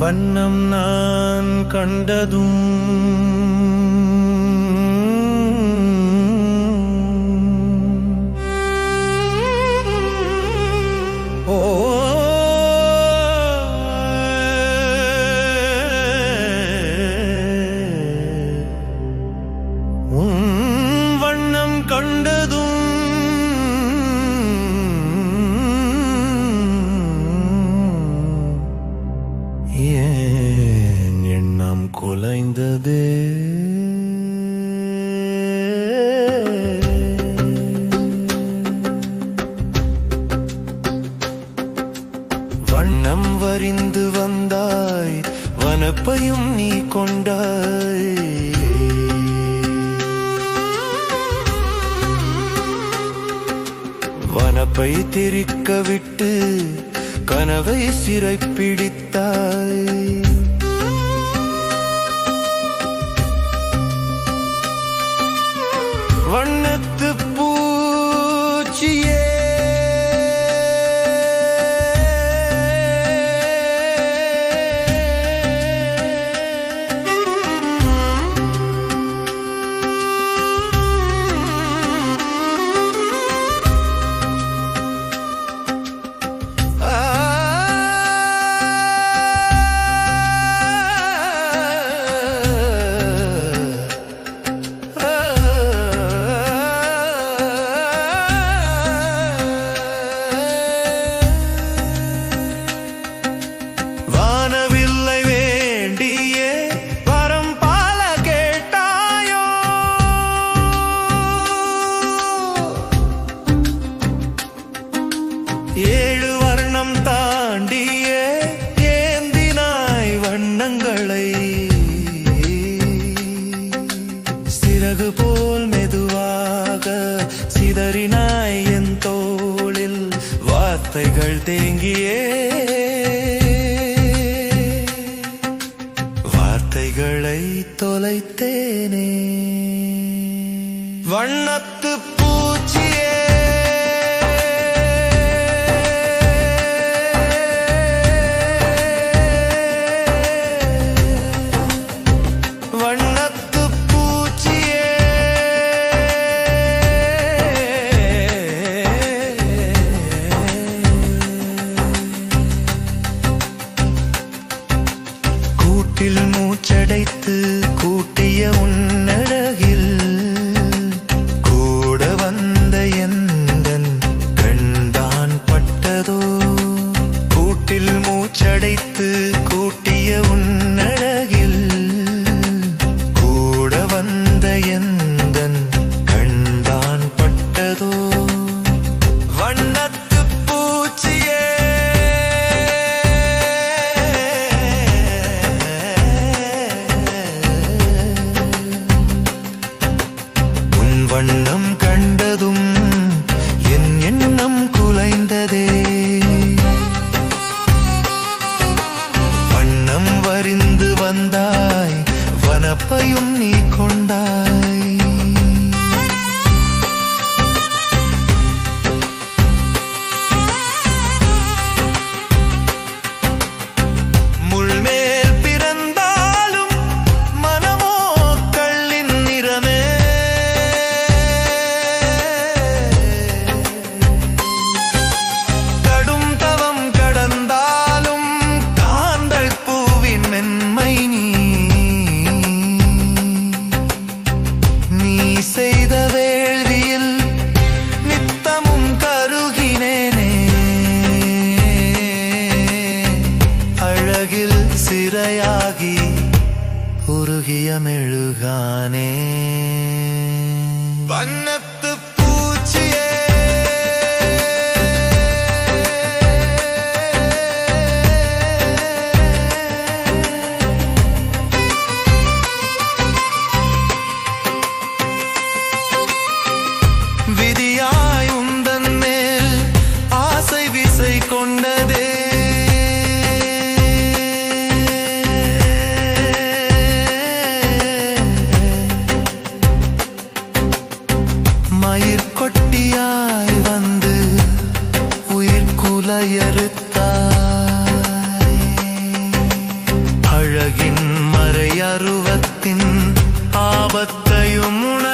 வண்ணம் நான் கண்டதும் குலைந்ததே. வண்ணம் வரிந்து வந்தாய் வனப்பையும் நீ கொண்டாய். வனப்பை திரிக்க விட்டு கனவை சிறைப்பிடித்தாய். வண்ணத்து One ஏழு வர்ணம் தாண்டிய ஏந்தினாய் வண்ணங்களை. சிறகு போல் மெதுவாக சிதறினாய் என் தோளில் வார்த்தைகள் தேங்கியே. வார்த்தைகளை தொலைத்தேனே. வண்ணத்து பூ கூட்டில் மூச்சடைத்து கூட்டிய உன்னழகில் கூட வந்த எந்தன் கண்தான் பட்டதோ? கூட்டில் மூச்சடைத்து வண்ணம் கண்டதும் என் எண்ணம் குலைந்ததே. வண்ணம் வரிந்து வந்தாய் வனப்பையும் நீ கொண்டாய். வண்ணத்து மலையறுத்தாய் அழகின் மறையருவத்தின் ஆபத்தையும் உணர்